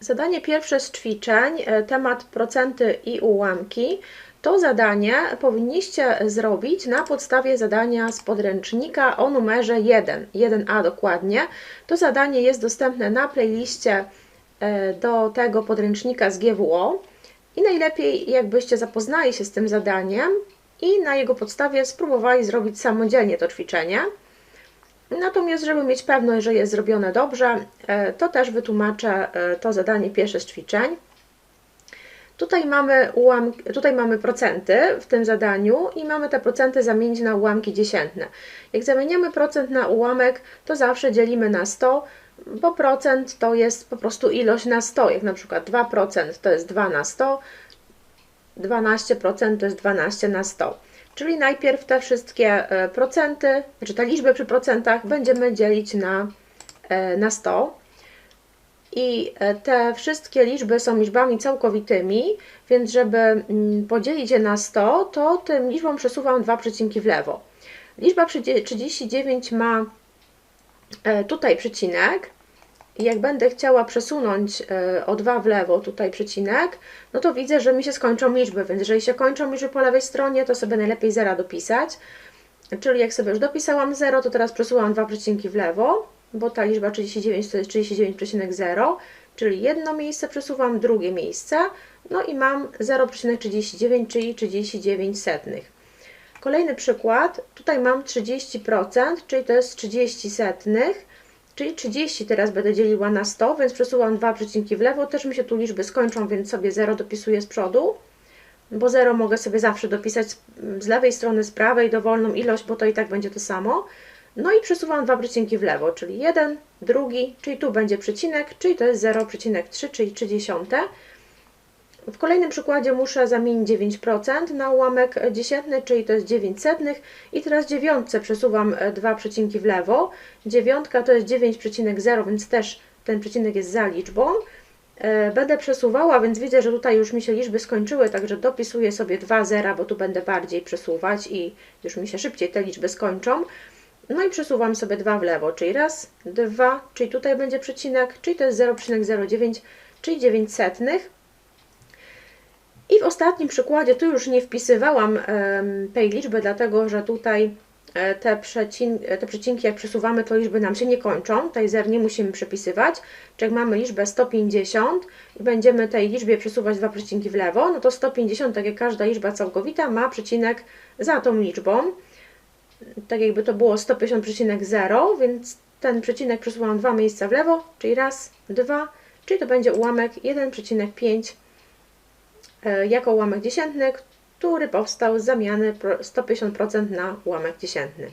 Zadanie pierwsze z ćwiczeń, e, temat procenty i ułamki. To zadanie powinniście zrobić na podstawie zadania z podręcznika o numerze 1, 1a dokładnie. To zadanie jest dostępne na playliście e, do tego podręcznika z GWO i najlepiej jakbyście zapoznali się z tym zadaniem i na jego podstawie spróbowali zrobić samodzielnie to ćwiczenie. Natomiast, żeby mieć pewność, że jest zrobione dobrze, e, to też wytłumaczę e, to zadanie pierwsze z ćwiczeń. Tutaj mamy, ułam, tutaj mamy procenty w tym zadaniu i mamy te procenty zamienić na ułamki dziesiętne. Jak zamieniamy procent na ułamek, to zawsze dzielimy na 100, bo procent to jest po prostu ilość na 100. Jak na przykład 2% to jest 2 na 100, 12% to jest 12 na 100. Czyli najpierw te wszystkie e, procenty, znaczy te liczby przy procentach będziemy dzielić na, e, na 100. I e, te wszystkie liczby są liczbami całkowitymi, więc żeby mm, podzielić je na 100, to tym liczbom przesuwam dwa przecinki w lewo. Liczba 39 ma tutaj przecinek, i jak będę chciała przesunąć e, o 2 w lewo tutaj przecinek, no to widzę, że mi się skończą liczby, więc jeżeli się kończą liczby po lewej stronie, to sobie najlepiej zera dopisać. Czyli jak sobie już dopisałam 0, to teraz przesuwam dwa przecinki w lewo, bo ta liczba 39 to jest 39,0, czyli jedno miejsce przesuwam, drugie miejsce, no i mam 0,39, czyli 39 setnych. Kolejny przykład, tutaj mam 30%, czyli to jest 30 setnych, czyli 30 teraz będę dzieliła na 100, więc przesuwam dwa przecinki w lewo, też mi się tu liczby skończą, więc sobie 0 dopisuję z przodu, bo 0 mogę sobie zawsze dopisać z lewej strony, z prawej dowolną ilość, bo to i tak będzie to samo. No i przesuwam dwa przecinki w lewo, czyli jeden, drugi, czyli tu będzie przecinek, czyli to jest 0,3, czyli 30. W kolejnym przykładzie muszę zamienić 9% na ułamek dziesiętny, czyli to jest 9 setnych i teraz dziewiątce przesuwam e, dwa przecinki w lewo. Dziewiątka to jest 9,0, więc też ten przecinek jest za liczbą. E, będę przesuwała, więc widzę, że tutaj już mi się liczby skończyły, także dopisuję sobie dwa zera, bo tu będę bardziej przesuwać i już mi się szybciej te liczby skończą. No i przesuwam sobie dwa w lewo, czyli raz, dwa, czyli tutaj będzie przecinek, czyli to jest 0,09, czyli 9 setnych. I w ostatnim przykładzie, tu już nie wpisywałam tej liczby, dlatego że tutaj e, te, przecin te przecinki, jak przesuwamy, to liczby nam się nie kończą. Tej zer nie musimy przepisywać. Czy jak mamy liczbę 150 i będziemy tej liczbie przesuwać dwa przecinki w lewo, no to 150, tak jak każda liczba całkowita, ma przecinek za tą liczbą. Tak jakby to było 150,0, więc ten przecinek przesuwam dwa miejsca w lewo, czyli raz, dwa, czyli to będzie ułamek 1,5 E, jako ułamek dziesiętny, który powstał z zamiany 150% na ułamek dziesiętny.